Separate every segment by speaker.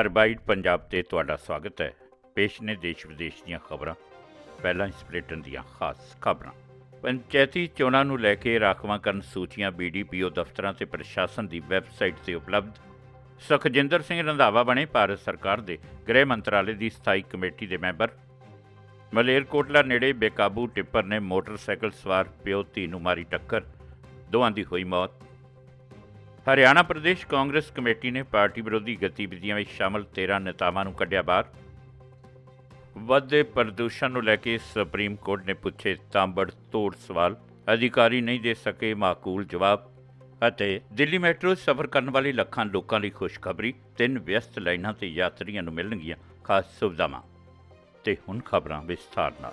Speaker 1: ਹਰਬਾਈਟ ਪੰਜਾਬ ਤੇ ਤੁਹਾਡਾ ਸਵਾਗਤ ਹੈ। ਪੇਸ਼ ਨੇ ਦੇਸ਼ ਵਿਦੇਸ਼ ਦੀਆਂ ਖਬਰਾਂ। ਪਹਿਲਾਂ ਇਸ ਬੁਲੇਟਿਨ ਦੀਆਂ ਖਾਸ ਖਬਰਾਂ। ਪੰਚਾਇਤੀ ਚੋਣਾਂ ਨੂੰ ਲੈ ਕੇ ਰਾਖਵਾਂਕਰਨ ਸੂਚੀਆਂ ਬੀਡੀਪੀਓ ਦਫ਼ਤਰਾਂ ਤੇ ਪ੍ਰਸ਼ਾਸਨ ਦੀ ਵੈਬਸਾਈਟ ਤੇ ਉਪਲਬਧ। ਸੁਖਜਿੰਦਰ ਸਿੰਘ ਰੰਧਾਵਾ ਬਣੇ ਭਾਰਤ ਸਰਕਾਰ ਦੇ ਗ੍ਰਹਿ ਮੰਤਰਾਲੇ ਦੀ ਸਥਾਈ ਕਮੇਟੀ ਦੇ ਮੈਂਬਰ। ਮਲੇਰਕੋਟਲਾ ਨੇੜੇ ਬੇਕਾਬੂ ਟਿੱਪਰ ਨੇ ਮੋਟਰਸਾਈਕਲ ਸਵਾਰ ਪਿਓ ਧੀ ਨੂੰ ਮਾਰੀ ਟੱਕਰ। ਦੋਵਾਂ ਦੀ ਹੋਈ ਮੌਤ। ਹਰਿਆਣਾ ਪ੍ਰਦੇਸ਼ ਕਾਂਗਰਸ ਕਮੇਟੀ ਨੇ ਪਾਰਟੀ ਵਿਰੋਧੀ ਗਤੀਵਿਧੀਆਂ ਵਿੱਚ ਸ਼ਾਮਲ 13 ਨੇਤਾਵਾਂ ਨੂੰ ਕੱਢਿਆ ਬਾਹਰ। ਵੱਧਦੇ ਪ੍ਰਦੂਸ਼ਣ ਨੂੰ ਲੈ ਕੇ ਸੁਪਰੀਮ ਕੋਰਟ ਨੇ ਪੁੱਛੇ ਤਾਂਬੜ ਤੋੜ ਸਵਾਲ। ਅਧਿਕਾਰੀ ਨਹੀਂ ਦੇ ਸਕੇ ਮਾਕੂਲ ਜਵਾਬ ਅਤੇ ਦਿੱਲੀ ਮੈਟਰੋ ਸਫ਼ਰ ਕਰਨ ਵਾਲੇ ਲੱਖਾਂ ਲੋਕਾਂ ਲਈ ਖੁਸ਼ਖਬਰੀ। ਤਿੰਨ ਵਿਅਸਤ ਲਾਈਨਾਂ ਤੇ ਯਾਤਰੀਆਂ ਨੂੰ ਮਿਲਣਗੀਆਂ ਖਾਸ ਸੁਵਿਧਾਵਾਂ। ਤੇ ਹੁਣ ਖਬਰਾਂ ਵਿਸਥਾਰ ਨਾਲ।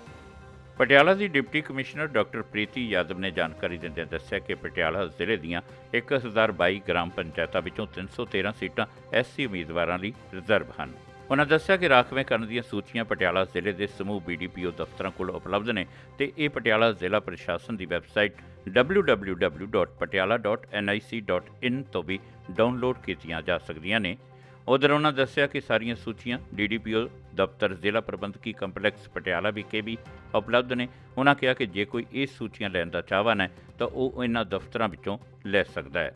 Speaker 1: ਪਟਿਆਲਾ ਦੀ deputy commissioner doctor Preeti Yadav ਨੇ ਜਾਣਕਾਰੀ ਦਿੰਦਿਆਂ ਦੱਸਿਆ ਕਿ ਪਟਿਆਲਾ ਜ਼ਿਲ੍ਹੇ ਦੀਆਂ 1022 ਗ੍ਰਾਮ ਪੰਚਾਇਤਾਂ ਵਿੱਚੋਂ 313 ਸੀਟਾਂ ਐਸਸੀ ਉਮੀਦਵਾਰਾਂ ਲਈ ਰਿਜ਼ਰਵ ਹਨ। ਉਹਨਾਂ ਦੱਸਿਆ ਕਿ ਰਾਖਵੇਂ ਕਰਨ ਦੀਆਂ ਸੂਚੀਆਂ ਪਟਿਆਲਾ ਜ਼ਿਲ੍ਹੇ ਦੇ ਸਮੂਹ ਬੀਡੀਪੀਓ ਦਫ਼ਤਰਾਂ ਕੋਲ ਉਪਲਬਧ ਨੇ ਤੇ ਇਹ ਪਟਿਆਲਾ ਜ਼ਿਲ੍ਹਾ ਪ੍ਰਸ਼ਾਸਨ ਦੀ ਵੈਬਸਾਈਟ www.patiala.nic.in ਤੋਂ ਵੀ ਡਾਊਨਲੋਡ ਕੀਤੀਆਂ ਜਾ ਸਕਦੀਆਂ ਨੇ। ਉਧਰ ਉਹਨਾਂ ਦੱਸਿਆ ਕਿ ਸਾਰੀਆਂ ਸੂਚੀਆਂ ਡੀਡੀਪੀਓ ਦਫ਼ਤਰ, ਜ਼ਿਲ੍ਹਾ ਪ੍ਰਬੰਧਕੀ ਕੰਪਲੈਕਸ ਪਟਿਆਲਾ ਵਿਖੇ ਵੀ ਉਪਲਬਧ ਨੇ। ਉਹਨਾਂ ਕਿਹਾ ਕਿ ਜੇ ਕੋਈ ਇਹ ਸੂਚੀਆਂ ਲੈਣ ਦਾ ਚਾਹਵਾਨ ਹੈ, ਤਾਂ ਉਹ ਇਹਨਾਂ ਦਫ਼ਤਰਾਂ ਵਿੱਚੋਂ ਲੈ ਸਕਦਾ ਹੈ।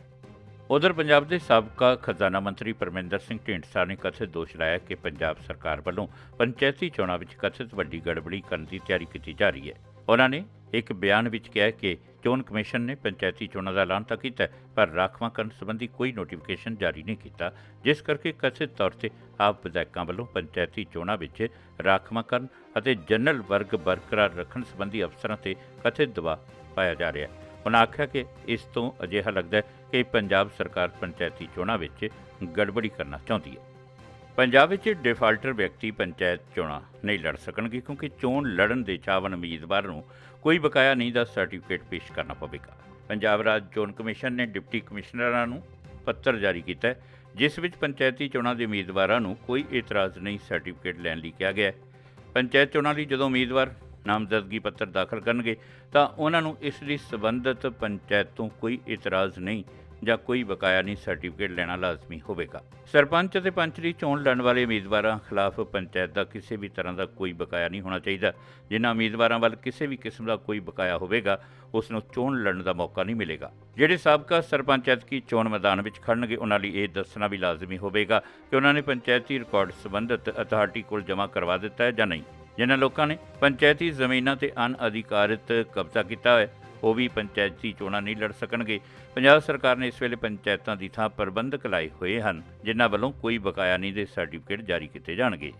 Speaker 1: ਉਧਰ ਪੰਜਾਬ ਦੇ ਸਾਬਕਾ ਖਜ਼ਾਨਾ ਮੰਤਰੀ ਪਰਮਿੰਦਰ ਸਿੰਘ ਢੀਂਡਸਾ ਨੇ ਕਥਿਤ ਦੋਸ਼ ਲਾਇਆ ਕਿ ਪੰਜਾਬ ਸਰਕਾਰ ਵੱਲੋਂ ਪੰਚਾਇਤੀ ਚੋਣਾਂ ਵਿੱਚ ਕਥਿਤ ਵੱਡੀ ਗੜਬੜੀ ਕਰਨ ਦੀ ਤਿਆਰੀ ਕੀਤੀ ਜਾ ਰਹੀ ਹੈ। ਉਹਨਾਂ ਨੇ ਇੱਕ ਬਿਆਨ ਵਿੱਚ ਕਿਹਾ ਕਿ ਚੋਣ ਕਮਿਸ਼ਨ ਨੇ ਪੰਚਾਇਤੀ ਚੋਣਾਂ ਦਾ ਐਲਾਨ ਤਾਂ ਕੀਤਾ ਹੈ, ਪਰ ਰਾਖਵਾਂਕਰਨ ਸੰਬੰਧੀ ਕੋਈ ਨੋਟੀਫਿਕੇਸ਼ਨ ਜਾਰੀ ਨਹੀਂ ਕੀਤਾ। ਜਿਸ ਕਰਕੇ ਕਥਿਤ ਤੌਰ ਤੇ ਆਪ ਵਿਧਾਇਕਾਂ ਵੱਲੋਂ ਪੰਚਾਇਤੀ ਚੋਣਾਂ ਵਿੱਚ ਰਾਖਵਾਂਕਰਨ ਅਤੇ ਜਨਰਲ ਵਰਗ ਬਰਕਰਾਰ ਰੱਖਣ ਸੰਬੰਧੀ ਅਫਸਰਾਂ ਤੇ ਕਥਿਤ ਦਬਾਅ ਪਾਇਆ ਜਾ ਰਿਹਾ ਹੈ। ਉਹਨਾਂ ਆਖਿਆ ਕਿ ਇਸ ਤੋਂ ਅਜਿਹਾ ਲੱਗਦਾ ਹੈ ਕਿ ਪੰਜਾਬ ਸਰਕਾਰ ਪੰਚਾਇਤੀ ਚੋਣਾਂ ਵਿੱਚ ਗੜਬੜੀ ਕਰਨਾ ਚਾਹੁੰਦੀ ਹੈ। ਪੰਜਾਬ ਵਿੱਚ ਡਿਫਾਲਟਰ ਵਿਅਕਤੀ ਪੰਚਾਇਤ ਚੋਣਾਂ ਨਹੀਂ ਲੜ ਸਕਣਗੇ ਕਿਉਂਕਿ ਚੋਣ ਲੜਨ ਦੇ ਚਾਹਵਨ ਉਮੀਦਵਾਰ ਨੂੰ ਕੋਈ ਬਕਾਇਆ ਨਹੀਂ ਦਾ ਸਰਟੀਫਿਕੇਟ ਪੇਸ਼ ਕਰਨਾ ਪਵੇਗਾ। ਪੰਜਾਬ ਰਾਜ ਚੋਣ ਕਮਿਸ਼ਨ ਨੇ ਡਿਪਟੀ ਕਮਿਸ਼ਨਰਾਂ ਨੂੰ ਪੱਤਰ ਜਾਰੀ ਕੀਤਾ ਜਿਸ ਵਿੱਚ ਪੰਚਾਇਤੀ ਚੋਣਾਂ ਦੇ ਉਮੀਦਵਾਰਾਂ ਨੂੰ ਕੋਈ ਇਤਰਾਜ਼ ਨਹੀਂ ਸਰਟੀਫਿਕੇਟ ਲੈਣ ਲਈ ਕਿਹਾ ਗਿਆ ਹੈ। ਪੰਚਾਇਤ ਚੋਣਾਂ ਲਈ ਜਦੋਂ ਉਮੀਦਵਾਰ ਨਾਮਜ਼ਦਗੀ ਪੱਤਰ ਦਾਖਲ ਕਰਨਗੇ, ਤਾਂ ਉਹਨਾਂ ਨੂੰ ਇਸ ਲਈ ਸਬੰਧਤ ਪੰਚਾਇਤ ਤੋਂ ਕੋਈ ਇਤਰਾਜ਼ ਨਹੀਂ ਜਾਂ ਕੋਈ ਬਕਾਇਆ ਨਹੀਂ ਸਰਟੀਫਿਕੇਟ ਲੈਣਾ ਲਾਜ਼ਮੀ ਹੋਵੇਗਾ। ਸਰਪੰਚ ਅਤੇ ਪੰਚ ਦੀ ਚੋਣ ਲੜਨ ਵਾਲੇ ਉਮੀਦਵਾਰਾਂ ਖਿਲਾਫ ਪੰਚਾਇਤ ਦਾ ਕਿਸੇ ਵੀ ਤਰ੍ਹਾਂ ਦਾ ਕੋਈ ਬਕਾਇਆ ਨਹੀਂ ਹੋਣਾ ਚਾਹੀਦਾ। ਜਿਨ੍ਹਾਂ ਉਮੀਦਵਾਰਾਂ ਵੱਲ ਕਿਸੇ ਵੀ ਕਿਸਮ ਦਾ ਕੋਈ ਬਕਾਇਆ ਹੋਵੇਗਾ ਉਸ ਨੂੰ ਚੋਣ ਲੜਨ ਦਾ ਮੌਕਾ ਨਹੀਂ ਮਿਲੇਗਾ। ਜਿਹੜੇ ਸਾਬਕਾ ਸਰਪੰਚ ਐਤਕੀ ਚੋਣ ਮੈਦਾਨ ਵਿੱਚ ਖੜਨਗੇ, ਉਹਨਾਂ ਲਈ ਇਹ ਦੱਸਣਾ ਵੀ ਲਾਜ਼ਮੀ ਹੋਵੇਗਾ ਕਿ ਉਹਨਾਂ ਨੇ ਪੰਚਾਇਤੀ ਰਿਕਾਰਡ ਸੰਬੰਧਿਤ ਅਥਾਰਟੀ ਕੋਲ ਜਮ੍ਹਾਂ ਕਰਵਾ ਦਿੱਤਾ ਹੈ ਜਾਂ ਨਹੀਂ। ਜਿਨ੍ਹਾਂ ਲੋਕਾਂ ਨੇ ਪੰਚਾਇਤੀ ਜ਼ਮੀਨਾਂ ਤੇ ਅਨਅਧਿਕਾਰਿਤ ਕਬਜ਼ਾ ਕੀਤਾ ਹੈ ਉਹ ਵੀ ਪੰਚਾਇਤੀ ਚੋਣਾਂ ਨਹੀਂ ਲੜ ਸਕਣਗੇ। ਪੰਜਾਬ ਸਰਕਾਰ ਨੇ ਇਸ ਵੇਲੇ ਪੰਚਾਇਤਾਂ ਦੀ ਥਾਂ ਪ੍ਰਬੰਧਕ ਲਾਏ ਹੋਏ ਹਨ, ਜਿਨ੍ਹਾਂ ਵੱਲੋਂ ਕੋਈ ਬਕਾਇਆ ਨਹੀਂ ਦੇ ਸਰਟੀਫਿਕੇਟ ਜਾਰੀ ਕੀਤੇ ਜਾਣਗੇ।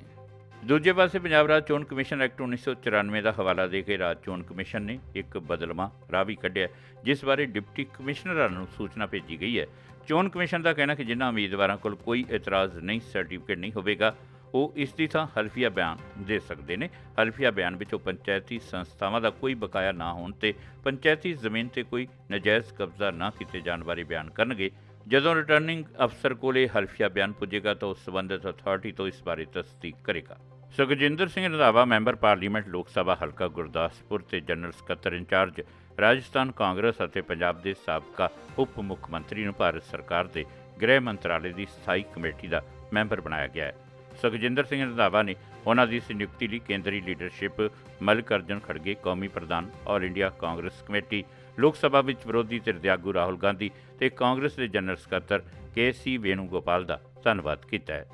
Speaker 1: ਦੂਜੇ ਪਾਸੇ ਪੰਜਾਬ ਰਾਜ ਚੋਣ ਕਮਿਸ਼ਨ ਐਕਟ 1994 ਦਾ ਹਵਾਲਾ ਦੇ ਕੇ ਰਾਜ ਚੋਣ ਕਮਿਸ਼ਨ ਨੇ ਇੱਕ ਬਦਲਵਾਂ ਰਾਹ ਵੀ ਕੱਢਿਆ ਜਿਸ ਬਾਰੇ ਡਿਪਟੀ ਕਮਿਸ਼ਨਰਾਂ ਨੂੰ ਸੂਚਨਾ ਭੇਜੀ ਗਈ ਹੈ। ਚੋਣ ਕਮਿਸ਼ਨ ਦਾ ਕਹਿਣਾ ਕਿ ਜਿਨ੍ਹਾਂ ਉਮੀਦਵਾਰਾਂ ਕੋਲ ਕੋਈ ਇਤਰਾਜ਼ ਨਹੀਂ, ਸਰਟੀਫਿਕੇਟ ਨਹੀਂ ਹੋਵੇਗਾ ਉਹ ਇਸ ਦੀ ਥਾਂ ਹਲਫੀਆ ਬਿਆਨ ਦੇ ਸਕਦੇ ਨੇ। ਹਲਫੀਆ ਬਿਆਨ ਵਿੱਚ ਉਹ ਪੰਚਾਇਤੀ ਸੰਸਥਾਵਾਂ ਦਾ ਕੋਈ ਬਕਾਇਆ ਨਾ ਹੋਣ ਤੇ ਪੰਚਾਇਤੀ ਜ਼ਮੀਨ ਤੇ ਕੋਈ ਨਜਾਇਜ਼ ਕਬਜ਼ਾ ਨਾ ਕੀਤੇ ਜਾਣ ਬਾਰੇ ਬਿਆਨ ਕਰਨਗੇ। ਜਦੋਂ ਰਿਟਰਨਿੰਗ ਅਫਸਰ ਕੋਲ ਇਹ ਹਲਫੀਆ ਬਿਆਨ ਪੁੱਜੇਗਾ ਤਾਂ ਉਸ ਸੰਬੰਧਿਤ ਅਥਾਰਟੀ ਤੋਂ ਇਸ ਬਾਰੇ ਤਸਦੀਕ ਕਰੇਗਾ। ਸੁਖਜਿੰਦਰ ਸਿੰਘ ਰੰਧਾਵਾ, ਮੈਂਬਰ ਪਾਰਲੀਮੈਂਟ ਲੋਕ ਸਭਾ, ਹਲਕਾ ਗੁਰਦਾਸਪੁਰ ਤੇ ਜਨਰਲ ਸਕੱਤਰ ਇੰਚਾਰਜ, ਰਾਜਸਥਾਨ ਕਾਂਗਰਸ ਅਤੇ ਪੰਜਾਬ ਦੇ ਸਾਬਕਾ ਉਪ ਮੁੱਖ ਮੰਤਰੀ ਨੂੰ ਭਾਰਤ ਸਰਕਾਰ ਦੇ ਗ੍ਰਹਿ ਮੰਤਰਾਲੇ ਦੀ ਸਥਾਈ ਕਮੇਟੀ ਦਾ ਮੈਂਬਰ ਬਣਾਇਆ ਗਿਆ ਹੈ। ਸੁਖਜਿੰਦਰ ਸਿੰਘ ਰੰਧਾਵਾ ਨੇ ਉਹਨਾਂ ਦੀ ਸੰਯੁਕਤੀ ਲਈ ਕੇਂਦਰੀ ਲੀਡਰਸ਼ਿਪ ਮਲਿਕ ਅਰਜਨ ਖੜਗੇ, ਕੌਮੀ ਪ੍ਰਧਾਨ, ਆਲ ਇੰਡੀਆ ਕਾਂਗਰਸ ਕਮੇਟੀ, ਲੋਕ ਸਭਾ ਵਿੱਚ ਵਿਰੋਧੀ ਧਿਰ ਦੇ ਆਗੂ ਰਾਹੁਲ ਗਾਂਧੀ ਤੇ ਕਾਂਗਰਸ ਦੇ ਜਨਰਲ ਸਕੱਤਰ ਕੇ ਸੀ ਵੇਣੂਗੋਪਾਲ ਦਾ ਧੰਨਵਾਦ ਕੀਤਾ ਹੈ।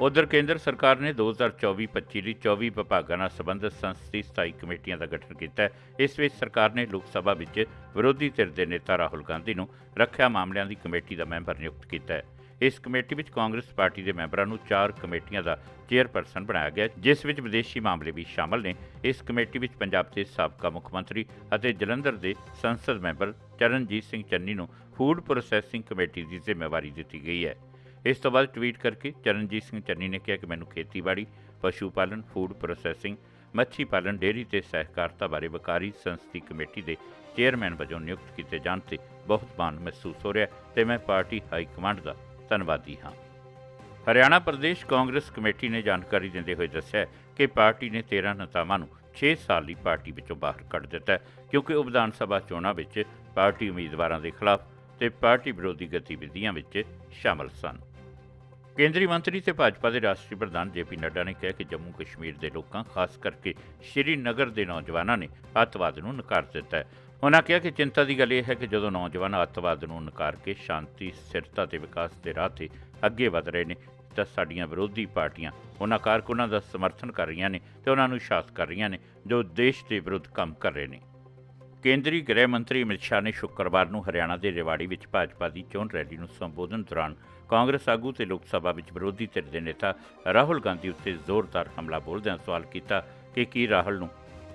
Speaker 1: ਉਧਰ ਕੇਂਦਰ ਸਰਕਾਰ ਨੇ 2024-25 ਲਈ 24 ਵਿਭਾਗਾਂ ਨਾਲ ਸੰਬੰਧਿਤ ਸੰਸਦੀ ਸਥਾਈ ਕਮੇਟੀਆਂ ਦਾ ਗਠਨ ਕੀਤਾ ਹੈ। ਇਸ ਵਿੱਚ ਸਰਕਾਰ ਨੇ ਲੋਕ ਸਭਾ ਵਿੱਚ ਵਿਰੋਧੀ ਧਿਰ ਦੇ ਨੇਤਾ ਰਾਹੁਲ ਗਾਂਧੀ ਨੂੰ ਰੱਖਿਆ ਮਾਮਲਿਆਂ ਦੀ ਕਮੇਟੀ ਦਾ ਮੈਂਬਰ ਨਿਯੁਕਤ ਕੀਤਾ ਹੈ। ਇਸ ਕਮੇਟੀ ਵਿੱਚ ਕਾਂਗਰਸ ਪਾਰਟੀ ਦੇ ਮੈਂਬਰਾਂ ਨੂੰ ਚਾਰ ਕਮੇਟੀਆਂ ਦਾ ਚੇਅਰਪਰਸਨ ਬਣਾਇਆ ਗਿਆ, ਜਿਸ ਵਿੱਚ ਵਿਦੇਸ਼ੀ ਮਾਮਲੇ ਵੀ ਸ਼ਾਮਲ ਨੇ। ਇਸ ਕਮੇਟੀ ਵਿੱਚ ਪੰਜਾਬ ਦੇ ਸਾਬਕਾ ਮੁੱਖ ਮੰਤਰੀ ਅਤੇ ਜਲੰਧਰ ਦੇ ਸੰਸਦ ਮੈਂਬਰ ਚਰਨਜੀਤ ਸਿੰਘ ਚੰਨੀ ਨੂੰ ਫੂਡ ਪ੍ਰੋਸੈਸਿੰਗ ਕਮੇਟੀ ਦੀ ਜ਼ਿੰਮੇਵਾਰੀ ਦਿੱਤੀ ਗਈ ਹੈ। ਇਸ ਤੋਂ ਬਾਅਦ ਟਵੀਟ ਕਰਕੇ ਚਰਨਜੀਤ ਸਿੰਘ ਚੰਨੀ ਨੇ ਕਿਹਾ ਕਿ ਮੈਨੂੰ ਖੇਤੀਬਾੜੀ, ਪਸ਼ੂ ਪਾਲਣ, ਫੂਡ ਪ੍ਰੋਸੈਸਿੰਗ, ਮੱਛੀ ਪਾਲਣ, ਡੇਅਰੀ ਤੇ ਸਹਿਕਾਰਤਾ ਬਾਰੇ ਵਕਾਰੀ ਸੰਸਦੀ ਕਮੇਟੀ ਦੇ ਚੇਅਰਮੈਨ ਵਜੋਂ ਨਿਯੁਕਤ ਕੀਤੇ ਜਾਣ ਤੇ ਬਹੁਤ ਮਾਣ ਮਹਿਸੂਸ ਹੋ ਰਿਹਾ ਹੈ ਤੇ ਮੈਂ ਪਾਰਟੀ ਹਾਈ ਕਮਾਂਡ ਦਾ ਧੰਨਵਾਦੀ ਹਾਂ। ਹਰਿਆਣਾ ਪ੍ਰਦੇਸ਼ ਕਾਂਗਰਸ ਕਮੇਟੀ ਨੇ ਜਾਣਕਾਰੀ ਦਿੰਦੇ ਹੋਏ ਦੱਸਿਆ ਕਿ ਪਾਰਟੀ ਨੇ 13 ਨੇਤਾਵਾਂ ਨੂੰ 6 ਸਾਲ ਲਈ ਪਾਰਟੀ ਵਿੱਚੋਂ ਬਾਹਰ ਕੱਢ ਦਿੱਤਾ ਕਿਉਂਕਿ ਉਹ ਵਿਧਾਨ ਸਭਾ ਚੋਣਾਂ ਵਿੱਚ ਪਾਰਟੀ ਉਮੀਦਵਾਰਾਂ ਦੇ ਖਿਲਾਫ ਤੇ ਪਾਰਟੀ ਵਿਰੋਧੀ ਗਤੀਵਿਧੀਆਂ ਵਿੱਚ ਸ਼ਾਮਲ ਸਨ। ਕੇਂਦਰੀ ਮੰਤਰੀ ਤੇ ਭਾਜਪਾ ਦੇ ਰਾਸ਼ਟਰੀ ਪ੍ਰਧਾਨ ਜੇਪੀ ਨੱਡਾ ਨੇ ਕਿਹਾ ਕਿ ਜੰਮੂ ਕਸ਼ਮੀਰ ਦੇ ਲੋਕਾਂ, ਖਾਸ ਕਰਕੇ ਸ਼੍ਰੀਨਗਰ ਦੇ ਨੌਜਵਾਨਾਂ ਨੇ ਅੱਤਵਾਦ ਨੂੰ ਨਕਾਰ ਦਿੱਤਾ ਹੈ। ਉਨ੍ਹਾਂ ਕਿਹਾ ਕਿ ਚਿੰਤਾ ਦੀ ਗੱਲ ਇਹ ਹੈ ਕਿ ਜਦੋਂ ਨੌਜਵਾਨ ਅੱਤਵਾਦ ਨੂੰ ਨਕਾਰ ਕੇ ਸ਼ਾਂਤੀ, ਸਥਿਰਤਾ ਤੇ ਵਿਕਾਸ ਦੇ ਰਾਹ ਤੇ ਅੱਗੇ ਵਧ ਰਹੇ ਨੇ, ਤਾਂ ਸਾਡੀਆਂ ਵਿਰੋਧੀ ਪਾਰਟੀਆਂ ਉਹਨਾਂ ਕਾਰਕੁਨਾਂ ਦਾ ਸਮਰਥਨ ਕਰ ਰਹੀਆਂ ਨੇ ਤੇ ਉਹਨਾਂ ਨੂੰ ਸ਼ਾਸਤ ਕਰ ਰਹੀਆਂ ਨੇ, ਜੋ ਦੇਸ਼ ਦੇ ਵਿਰੁੱਧ ਕੰਮ ਕਰ ਰਹੇ ਨੇ। ਕੇਂਦਰੀ ਗ੍ਰਹਿ ਮੰਤਰੀ ਅਮਿਤ ਸ਼ਾਹ ਨੇ ਸ਼ੁੱਕਰਵਾਰ ਨੂੰ ਹਰਿਆਣਾ ਦੇ ਰੇਵਾੜੀ ਵਿੱਚ ਭਾਜਪਾ ਦੀ ਚੋਣ ਰੈਲੀ ਨੂੰ ਸੰਬੋਧਨ ਦੌਰਾਨ ਕਾਂਗਰਸ ਆਗੂ ਤੇ ਲੋਕ ਸਭਾ ਵਿੱਚ ਵਿਰੋਧੀ ਧਿਰ ਦੇ ਨੇਤਾ ਰਾਹੁਲ ਗਾਂਧੀ ਉੱਤੇ ਜ਼ੋਰਦਾਰ ਹਮਲਾ ਬੋਲਦਿਆਂ ਸਵਾਲ ਕੀਤਾ ਕਿ ਕੀ ਰਾਹੁਲ ਨੂੰ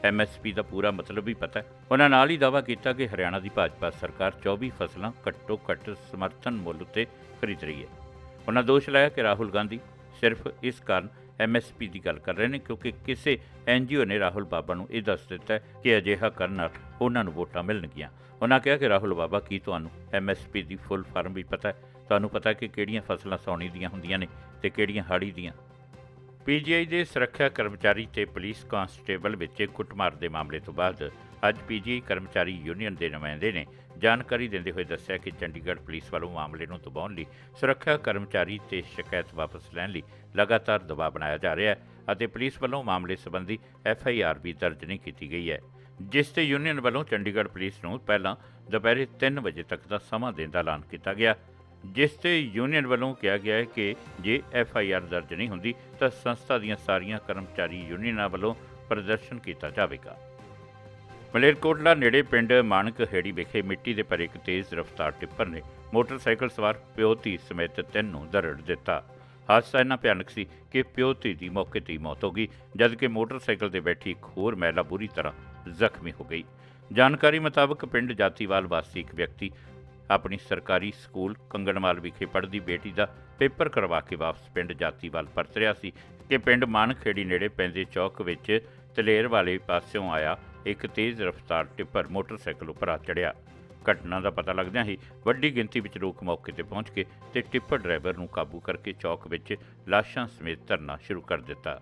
Speaker 1: ਐਮਐਸਪੀ ਦਾ ਪੂਰਾ ਮਤਲਬ ਵੀ ਪਤਾ ਹੈ। ਉਹਨਾਂ ਨਾਲ ਹੀ ਦਾਅਵਾ ਕੀਤਾ ਕਿ ਹਰਿਆਣਾ ਦੀ ਭਾਜਪਾ ਸਰਕਾਰ 24 ਫਸਲਾਂ ਘੱਟੋ ਘੱਟ ਸਮਰਥਨ ਮੁੱਲ ਉੱਤੇ ਖਰੀਦ ਰਹੀ ਹੈ। ਉਹਨਾਂ ਦੋਸ਼ ਲਾਇਆ ਕਿ ਰਾਹੁਲ ਗਾਂਧੀ ਸਿਰਫ ਇਸ ਕਾਰਨ ਐਮਐਸਪੀ ਦੀ ਗੱਲ ਕਰ ਰਹੇ ਨੇ ਕਿਉਂਕਿ ਕਿਸੇ ਐਨਜੀਓ ਨੇ ਰਾਹੁਲ ਬਾਬਾ ਨੂੰ ਇਹ ਦੱਸ ਦਿੱਤਾ ਕਿ ਅਜਿਹਾ ਕਰਨ ਨਾਲ ਉਹਨਾਂ ਨੂੰ ਵੋਟਾਂ ਮਿਲਣਗੀਆਂ। ਉਹਨਾਂ ਕਿਹਾ ਕਿ ਰਾਹੁਲ ਬਾਬਾ ਕੀ ਤੁਹਾਨੂੰ ਐਮਐਸਪੀ ਦੀ ਫੁੱਲ ਫਾਰਮ ਵੀ ਪਤਾ ਹੈ? ਤੁਹਾਨੂੰ ਪਤਾ ਕਿ ਕਿਹੜੀਆਂ ਫਸਲਾਂ ਸੌਣੀ ਦੀਆਂ ਹੁੰਦੀਆਂ ਨੇ ਤੇ ਕਿਹੜੀਆਂ ਹਾੜੀ ਦੀਆਂ? ਪੀਜੀਆਈ ਦੇ ਸੁਰੱਖਿਆ ਕਰਮਚਾਰੀ ਤੇ ਪੁਲਿਸ ਕਾਂਸਟੇਬਲ ਵਿੱਚ ਕੁੱਟਮਾਰ ਦੇ ਮਾਮਲੇ ਤੋਂ ਬਾਅਦ ਅੱਜ ਪੀਜੀਆਈ ਕਰਮਚਾਰੀ ਯੂਨੀਅਨ ਦੇ ਨੁਮਾਇੰਦੇ ਨੇ ਜਾਣਕਾਰੀ ਦਿੰਦੇ ਹੋਏ ਦੱਸਿਆ ਕਿ ਚੰਡੀਗੜ੍ਹ ਪੁਲਿਸ ਵੱਲੋਂ ਮਾਮਲੇ ਨੂੰ ਦਬਾਉਣ ਲਈ ਸੁਰੱਖਿਆ ਕਰਮਚਾਰੀ ਤੇ ਸ਼ਿਕਾਇਤ ਵਾਪਸ ਲੈਣ ਲਈ ਲਗਾਤਾਰ ਦਬਾਅ ਬਣਾਇਆ ਜਾ ਰਿਹਾ ਹੈ ਅਤੇ ਪੁਲਿਸ ਵੱਲੋਂ ਮਾਮਲੇ ਸੰਬੰਧੀ ਐਫ ਆਈ ਆਰ ਵੀ ਦਰਜ ਨਹੀਂ ਕੀਤੀ ਗਈ ਹੈ, ਜਿਸ ਤੇ ਯੂਨੀਅਨ ਵੱਲੋਂ ਚੰਡੀਗੜ੍ਹ ਪੁਲਿਸ ਨੂੰ ਪਹਿਲਾਂ ਦੁਪਹਿਰੇ 3 ਵਜੇ ਤੱਕ ਦਾ ਸਮਾਂ ਦੇਣ ਦਾ ਐਲਾਨ ਕੀਤਾ ਗਿਆ। ਜਿਸ ਤੇ ਯੂਨੀਅਨ ਵੱਲੋਂ ਕਿਹਾ ਗਿਆ ਹੈ ਕਿ ਜੇ ਐਫ ਆਈ ਆਰ ਦਰਜ ਨਹੀਂ ਹੁੰਦੀ ਤਾਂ ਸੰਸਥਾ ਦੀਆਂ ਸਾਰੀਆਂ ਕਰਮਚਾਰੀ ਯੂਨੀਅਨਾਂ ਵੱਲੋਂ ਪ੍ਰਦਰਸ਼ਨ ਕੀਤਾ ਜਾਵੇਗਾ। ਮਲੇਰਕੋਟਲਾ ਨੇੜੇ ਪਿੰਡ ਮਾਨਕ ਹੇੜੀ ਵਿਖੇ ਮਿੱਟੀ ਦੇ ਭਰੇ ਇੱਕ ਤੇਜ਼ ਰਫ਼ਤਾਰ ਟਿੱਪਰ ਨੇ ਮੋਟਰਸਾਈਕਲ ਸਵਾਰ ਪਿਓ ਧੀ ਸਮੇਤ ਤਿੰਨ ਨੂੰ ਦਰੜ ਦਿੱਤਾ। ਹਾਦਸਾ ਇੰਨਾ ਭਿਆਨਕ ਸੀ ਕਿ ਪਿਓ ਧੀ ਦੀ ਮੌਕੇ ਤੇ ਹੀ ਮੌਤ ਹੋ ਗਈ, ਜਦਕਿ ਮੋਟਰਸਾਈਕਲ ਤੇ ਬੈਠੀ ਇੱਕ ਹੋਰ ਮਹਿਲਾ ਬੁਰੀ ਤਰ੍ਹਾਂ ਜ਼ਖਮੀ ਹੋ ਗਈ। ਜਾਣਕਾਰੀ ਮੁਤਾਬਕ ਪਿੰਡ ਜਾਤੀਵਾਲ ਵਾਸੀ ਇੱਕ ਵਿਅਕਤੀ ਆਪਣੀ ਸਰਕਾਰੀ ਸਕੂਲ ਕੰਗਣਵਾਲ ਵਿਖੇ ਪੜ੍ਹਦੀ ਬੇਟੀ ਦਾ ਪੇਪਰ ਕਰਵਾ ਕੇ ਵਾਪਸ ਪਿੰਡ ਜਾਤੀ ਵੱਲ ਪਰਤ ਰਿਹਾ ਸੀ ਕਿ ਪਿੰਡ ਮਾਨਖੇੜੀ ਨੇੜੇ ਪੈਂਦੇ ਚੌਕ ਵਿੱਚ ਤਲੇਰ ਵਾਲੇ ਪਾਸਿਓਂ ਆਇਆ ਇੱਕ ਤੇਜ਼ ਰਫ਼ਤਾਰ ਟਿੱਪਰ ਮੋਟਰਸਾਈਕਲ ਉੱਪਰ ਆ ਚੜਿਆ ਘਟਨਾ ਦਾ ਪਤਾ ਲੱਗਦਿਆਂ ਹੀ ਵੱਡੀ ਗਿਣਤੀ ਵਿੱਚ ਲੋਕ ਮੌਕੇ ਤੇ ਪਹੁੰਚ ਕੇ ਤੇ ਟਿੱਪਰ ਡਰਾਈਵਰ ਨੂੰ ਕਾਬੂ ਕਰਕੇ ਚੌਕ ਵਿੱਚ ਲਾਸ਼ਾਂ ਸਮੇਤ ਧਰਨਾ ਸ਼ੁਰੂ ਕਰ ਦਿੱਤਾ।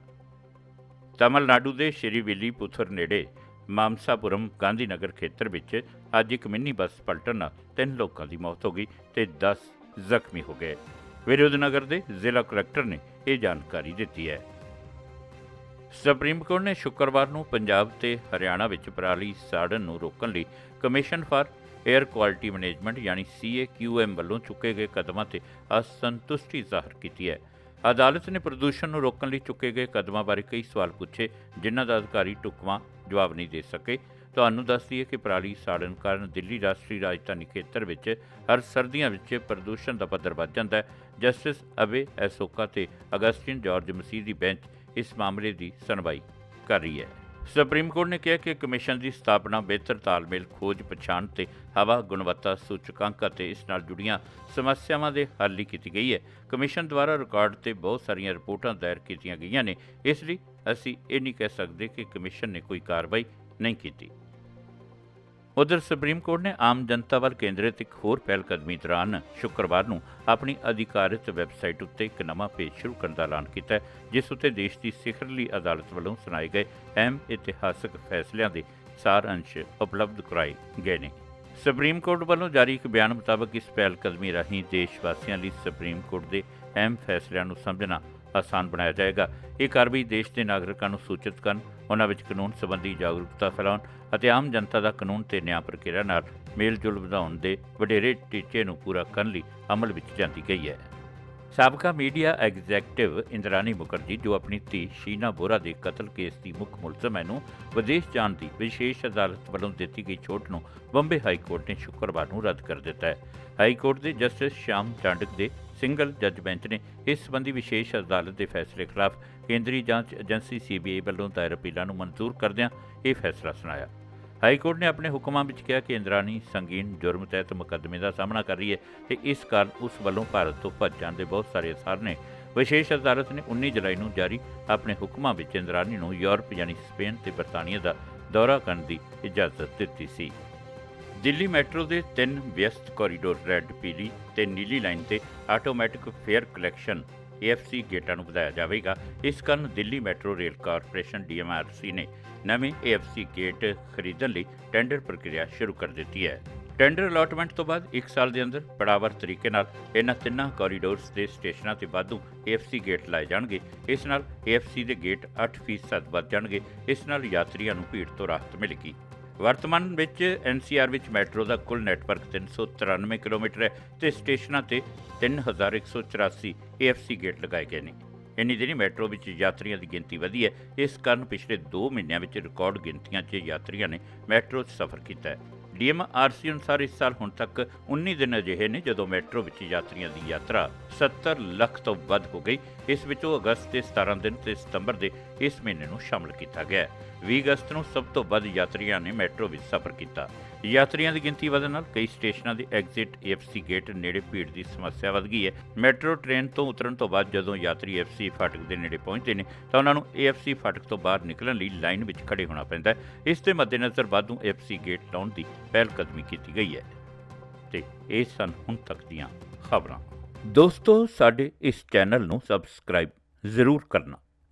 Speaker 1: ਤਮਿਲਨਾਡੂ ਦੇ ਸ਼੍ਰੀ ਵਿਲੀਪੁਥਰ ਨੇੜੇ ਮਾਮਸਾਪੁਰਮ ਗਾਂਧੀਨਗਰ ਖੇਤਰ ਵਿੱਚ ਅੱਜ ਇੱਕ ਮਿੰਨੀ ਬੱਸ ਪਲਟਣ ਨਾਲ ਤਿੰਨ ਲੋਕਾਂ ਦੀ ਮੌਤ ਹੋ ਗਈ ਤੇ 10 ਜ਼ਖਮੀ ਹੋ ਗਏ। ਵਿਰੋਧਨਗਰ ਦੇ ਜ਼ਿਲ੍ਹਾ ਕਲੈਕਟਰ ਨੇ ਇਹ ਜਾਣਕਾਰੀ ਦਿੱਤੀ ਹੈ। ਸੁਪਰੀਮ ਕੋਰਟ ਨੇ ਸ਼ੁੱਕਰਵਾਰ ਨੂੰ ਪੰਜਾਬ ਤੇ ਹਰਿਆਣਾ ਵਿੱਚ ਪਰਾਲੀ ਸਾੜਨ ਨੂੰ ਰੋਕਣ ਲਈ commission for air quality management ਯਾਨੀ CAQM ਵੱਲੋਂ ਚੁੱਕੇ ਗਏ ਕਦਮਾਂ ਤੇ ਅਸੰਤੁਸ਼ਟੀ ਜ਼ਾਹਰ ਕੀਤੀ ਹੈ। ਅਦਾਲਤ ਨੇ ਪ੍ਰਦੂਸ਼ਣ ਨੂੰ ਰੋਕਣ ਲਈ ਚੁੱਕੇ ਗਏ ਕਦਮਾਂ ਬਾਰੇ ਕਈ ਸਵਾਲ ਪੁੱਛੇ, ਜਿਨ੍ਹਾਂ ਦਾ ਅਧਿਕਾਰੀ ਟੁਕਵਾਂ ਜਵਾਬ ਨਹੀਂ ਦੇ ਸਕੇ। ਤੁਹਾਨੂੰ ਦੱਸ ਦਈਏ ਕਿ ਪਰਾਲੀ ਸਾੜਨ ਕਾਰਨ ਦਿੱਲੀ ਰਾਸ਼ਟਰੀ ਰਾਜਧਾਨੀ ਖੇਤਰ ਵਿੱਚ ਹਰ ਸਰਦੀਆਂ ਵਿੱਚ ਪ੍ਰਦੂਸ਼ਣ ਦਾ ਪੱਧਰ ਵੱਧ ਜਾਂਦਾ ਹੈ। ਜਸਟਿਸ ਅਬੇ ਐਸੋਕਾ ਤੇ ਅਗਸਟਿਨ ਜਾਰਜ ਮਸੀਹ ਦੀ ਬੈਂਚ ਇਸ ਮਾਮਲੇ ਦੀ ਸੁਣਵਾਈ ਕਰ ਰਹੀ ਹੈ। ਸੁਪਰੀਮ ਕੋਰਟ ਨੇ ਕਿਹਾ ਕਿ ਕਮਿਸ਼ਨ ਦੀ ਸਥਾਪਨਾ ਬਿਹਤਰ ਤਾਲਮੇਲ, ਖੋਜ ਪਛਾਣ ਤੇ ਹਵਾ ਗੁਣਵੱਤਾ ਸੂਚਕਾਂਕ ਅਤੇ ਇਸ ਨਾਲ ਜੁੜੀਆਂ ਸਮੱਸਿਆਵਾਂ ਦੇ ਹੱਲ ਲਈ ਕੀਤੀ ਗਈ ਹੈ। ਕਮਿਸ਼ਨ ਦੁਆਰਾ ਰਿਕਾਰਡ ਤੇ ਬਹੁਤ ਸਾਰੀਆਂ ਰਿਪੋਰਟਾਂ ਦਾਇਰ ਕੀਤੀਆਂ ਗਈਆਂ ਨੇ। ਇਸ ਲਈ ਅਸੀਂ ਇਹ ਨਹੀਂ ਕਹਿ ਸਕਦੇ ਕਿ ਕਮਿਸ਼ਨ ਨੇ ਕੋਈ ਕਾਰਵਾਈ ਨਹੀਂ ਕੀਤੀ। ਉਧਰ ਸੁਪਰੀਮ ਕੋਰਟ ਨੇ ਆਮ ਜਨਤਾ ਵੱਲ ਕੇਂਦਰਿਤ ਇੱਕ ਹੋਰ ਪਹਿਲਕਦਮੀ ਦੌਰਾਨ ਸ਼ੁੱਕਰਵਾਰ ਨੂੰ ਆਪਣੀ ਅਧਿਕਾਰਿਤ ਵੈਬਸਾਈਟ ਉੱਤੇ ਇੱਕ ਨਵਾਂ ਪੇਜ ਸ਼ੁਰੂ ਕਰਨ ਦਾ ਐਲਾਨ ਕੀਤਾ ਜਿਸ ਉੱਤੇ ਦੇਸ਼ ਦੀ ਸਿਖਰਲੀ ਅਦਾਲਤ ਵੱਲੋਂ ਸੁਣਾਏ ਗਏ ਅਹਿਮ ਇਤਿਹਾਸਕ ਫੈਸਲਿਆਂ ਦੇ ਸਾਰ ਅੰਸ਼ ਉਪਲਬਧ ਕਰਾਏ ਗਏ ਨੇ। ਸੁਪਰੀਮ ਕੋਰਟ ਵੱਲੋਂ ਜਾਰੀ ਇੱਕ ਬਿਆਨ ਮੁਤਾਬਕ ਇਸ ਪਹਿਲਕਦਮੀ ਰਾਹੀਂ ਦੇਸ਼ ਵਾਸੀਆਂ ਲਈ ਸੁਪਰੀਮ ਕੋਰਟ ਦੇ ਅਹਿਮ ਫੈਸਲਿਆਂ ਨੂੰ ਸਮਝਣਾ ਆਸਾਨ ਬਣਾਇਆ ਜਾਏਗਾ। ਇਹ ਕਾਰਵਾਈ ਦੇਸ਼ ਦੇ ਨਾਗਰਿਕਾਂ ਨੂੰ ਸੂਚਿਤ ਕਰਨ, ਉਹਨਾਂ ਵਿੱਚ ਕਾਨੂੰਨ ਸੰਬੰਧੀ ਜਾਗਰੂਕਤਾ ਫੈਲਾਉਣ ਅਤੇ ਆਮ ਜਨਤਾ ਦਾ ਕਾਨੂੰਨ ਤੇ ਨਿਆਂ ਪ੍ਰਕਿਰਿਆ ਨਾਲ ਮੇਲ ਵਧਾਉਣ ਦੇ ਵਡੇਰੇ ਟੀਚੇ ਨੂੰ ਪੂਰਾ ਕਰਨ ਲਈ ਅਮਲ ਵਿੱਚ ਜਾਂਦੀ ਗਈ ਹੈ। ਸਾਬਕਾ ਮੀਡੀਆ ਐਗਜ਼ੈਕਟਿਵ ਇੰਦਰਾਨੀ ਮੁਖਰਜੀ, ਜੋ ਆਪਣੀ ਧੀ ਸ਼ੀਨਾ ਬੋਰਾ ਦੇ ਕਤਲ ਕੇਸ ਦੀ ਮੁੱਖ ਮੁਲਜ਼ਮ ਹੈ, ਨੂੰ ਵਿਦੇਸ਼ ਜਾਣ ਦੀ ਵਿਸ਼ੇਸ਼ ਅਦਾਲਤ ਵੱਲੋਂ ਦਿੱਤੀ ਗਈ ਛੋਟ ਨੂੰ ਬੰਬੇ ਹਾਈ ਕੋਰਟ ਨੇ ਸ਼ੁੱਕਰਵਾਰ ਨੂੰ ਰੱਦ ਕਰ ਦਿੱਤਾ ਹੈ। ਹਾਈ ਕੋਰਟ ਦੇ ਜਸਟਿਸ ਸ਼ਾਮ ਚਾਂਡਕ ਦੇ ਸਿੰਗਲ ਜੱਜ ਬੈਂਚ ਨੇ ਇਸ ਸੰਬੰਧੀ ਵਿਸ਼ੇਸ਼ ਅਦਾਲਤ ਦੇ ਫੈਸਲੇ ਖਿਲਾਫ ਕੇਂਦਰੀ ਜਾਂਚ ਏਜੰਸੀ ਸੀਬੀਆਈ ਵੱਲੋਂ ਦਾਇਰ ਅਪੀਲਾਂ ਨੂੰ ਮਨਜ਼ੂਰ ਕਰਦਿਆਂ ਇਹ ਫੈਸਲਾ ਸੁਣਾਇਆ। ਹਾਈ ਕੋਰਟ ਨੇ ਆਪਣੇ ਹੁਕਮਾਂ ਵਿੱਚ ਕਿਹਾ ਕਿ ਇੰਦਰਾਨੀ ਸੰਗੀਨ ਜੁਰਮ ਤਹਿਤ ਮੁਕੱਦਮੇ ਦਾ ਸਾਹਮਣਾ ਕਰ ਰਹੀ ਹੈ ਤੇ ਇਸ ਕਾਰਨ ਉਸ ਵੱਲੋਂ ਭਾਰਤ ਤੋਂ ਭੱਜ ਜਾਣ ਦੇ ਬਹੁਤ ਸਾਰੇ ਅਸਾਰ ਨੇ। ਵਿਸ਼ੇਸ਼ ਅਦਾਲਤ ਨੇ 19 ਜੁਲਾਈ ਨੂੰ ਜਾਰੀ ਆਪਣੇ ਹੁਕਮਾਂ ਵਿੱਚ ਇੰਦਰਾਨੀ ਨੂੰ ਯੂਰਪ ਯਾਨੀ ਸਪੇਨ ਤੇ ਬਰਤਾਨੀਆ ਦਾ ਦੌਰਾ ਕਰਨ ਦੀ ਇਜਾਜ਼ਤ ਦਿੱਤੀ ਸੀ। ਦਿੱਲੀ ਮੈਟਰੋ ਦੇ ਤਿੰਨ ਵਿਅਸਤ ਕੋਰੀਡੋਰ ਰੈੱਡ ਪੀਲੀ ਤੇ ਨੀਲੀ ਲਾਈਨ ਤੇ ਆਟੋਮੈਟਿਕ ਫੇਅਰ ਕਲੈਕਸ਼ਨ AFC ਗੇਟਾਂ ਨੂੰ ਵਧਾਇਆ ਜਾਵੇਗਾ। ਇਸ ਕਾਰਨ Delhi metro rail corporation DMRC ਨੇ ਨਵੇਂ AFC ਗੇਟ ਖਰੀਦਣ ਲਈ ਟੈਂਡਰ ਪ੍ਰਕਿਰਿਆ ਸ਼ੁਰੂ ਕਰ ਦਿੱਤੀ ਹੈ। ਟੈਂਡਰ ਅਲਾਟਮੈਂਟ ਤੋਂ ਬਾਅਦ 1 ਸਾਲ ਦੇ ਅੰਦਰ ਪੜਾਵਰ ਤਰੀਕੇ ਨਾਲ ਇਹਨਾਂ ਤਿੰਨਾਂ ਕੋਰੀਡੋਰਸ ਦੇ ਸਟੇਸ਼ਨਾਂ ਤੇ ਵਾਧੂ AFC ਗੇਟ ਲਾਏ ਜਾਣਗੇ। ਇਸ ਨਾਲ AFC ਦੇ ਗੇਟ 8% ਵੱਧ ਜਾਣਗੇ। ਇਸ ਨਾਲ ਯਾਤਰੀਆਂ ਨੂੰ ਭੀੜ ਤੋਂ ਰਾਹਤ ਮਿਲੇਗੀ। ਵਰਤਮਾਨ ਵਿੱਚ NCR ਵਿੱਚ ਮੈਟਰੋ ਦਾ ਕੁੱਲ ਨੈਟਵਰਕ 393 ਕਿਲੋਮੀਟਰ ਹੈ ਤੇ ਸਟੇਸ਼ਨਾਂ ਤੇ 3184 AFC ਗੇਟ ਲਗਾਏ ਗਏ ਨੇ। ਇੰਨੀ ਦਿਨੀ ਮੈਟਰੋ ਵਿੱਚ ਯਾਤਰੀਆਂ ਦੀ ਗਿਣਤੀ ਵਧੀ ਹੈ। ਇਸ ਕਾਰਨ ਪਿਛਲੇ 2 ਮਹੀਨਿਆਂ ਵਿੱਚ ਰਿਕਾਰਡ ਗਿਣਤੀਆਂ 'ਚ ਯਾਤਰੀਆਂ ਨੇ ਮੈਟਰੋ 'ਚ ਸਫ਼ਰ ਕੀਤਾ ਹੈ। ਡੀਐਮਆਰਸੀ ਅਨੁਸਾਰ ਇਸ ਸਾਲ ਹੁਣ ਤੱਕ 19 ਦਿਨ ਅਜਿਹੇ ਨੇ ਜਦੋਂ ਮੈਟਰੋ ਵਿੱਚ ਯਾਤਰੀਆਂ ਦੀ ਯਾਤਰਾ 70 ਲੱਖ ਤੋਂ ਵੱਧ ਹੋ ਗਈ। ਇਸ ਵਿੱਚੋਂ ਅਗਸਤ ਦੇ 17 ਦਿਨ ਤੇ ਸਤੰਬਰ ਦੇ ਇਸ ਮਹੀਨੇ ਨੂੰ ਸ਼ਾਮਲ ਕੀਤਾ ਗਿਆ। ਹੈ 20 ਅਗਸਤ ਨੂੰ ਸਭ ਤੋਂ ਵੱਧ ਯਾਤਰੀਆਂ ਨੇ ਮੈਟਰੋ ਵਿੱਚ ਸਫ਼ਰ ਕੀਤਾ। ਯਾਤਰੀਆਂ ਦੀ ਗਿਣਤੀ ਵਧਣ ਨਾਲ ਕਈ ਸਟੇਸ਼ਨਾਂ ਦੇ ਐਗਜ਼ਿਟ ਏਐਫਸੀ ਗੇਟ ਨੇੜੇ ਭੀੜ ਦੀ ਸਮੱਸਿਆ ਵਧ ਗਈ ਹੈ। ਮੈਟਰੋ ਟ੍ਰੇਨ ਤੋਂ ਉਤਰਨ ਤੋਂ ਬਾਅਦ ਜਦੋਂ ਯਾਤਰੀ ਏਐਫਸੀ ਫਾਟਕ ਦੇ ਨੇੜੇ ਪਹੁੰਚਦੇ ਨੇ, ਤਾਂ ਉਹਨਾਂ ਨੂੰ ਏਐਫਸੀ ਫਾਟਕ ਤੋਂ ਬਾਹਰ ਨਿਕਲਣ ਲਈ ਲਾਈਨ ਵਿੱਚ ਖੜੇ ਹੋਣਾ ਪੈਂਦਾ ਹੈ। ਇਸ ਦੇ ਮੱਦੇਨਜ਼ਰ ਵਾਧੂ ਏਐਫਸੀ ਗੇਟ ਲਾਉਣ ਦੀ ਪਹਿਲ ਕਦਮੀ ਕੀਤੀ ਗਈ ਹੈ। ਤੇ ਇਹ ਸਨ ਹੁਣ ਤੱਕ ਦੀਆਂ ਖਬਰਾਂ। ਦੋਸਤੋ, ਸਾਡੇ ਇਸ ਚੈਨਲ ਨੂੰ ਸਬਸਕ੍ਰਾਈਬ ਜ਼ਰੂਰ ਕਰਨਾ।